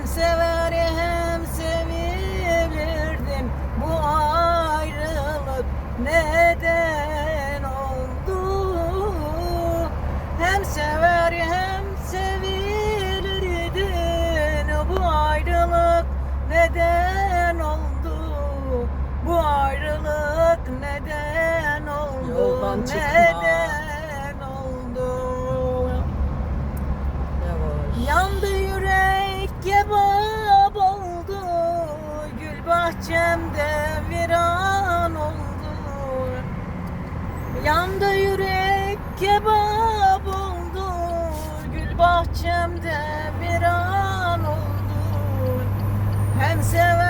Hem sever hem sevilirdim Bu ayrılık neden oldu? Hem sever hem sevilirdin Bu ayrılık neden oldu? Bu ayrılık neden oldu? Neden oldu? Yandı bahçemde viran oldu. Yandı yürek kebap oldu. Gül bahçemde viran oldu. Hem sever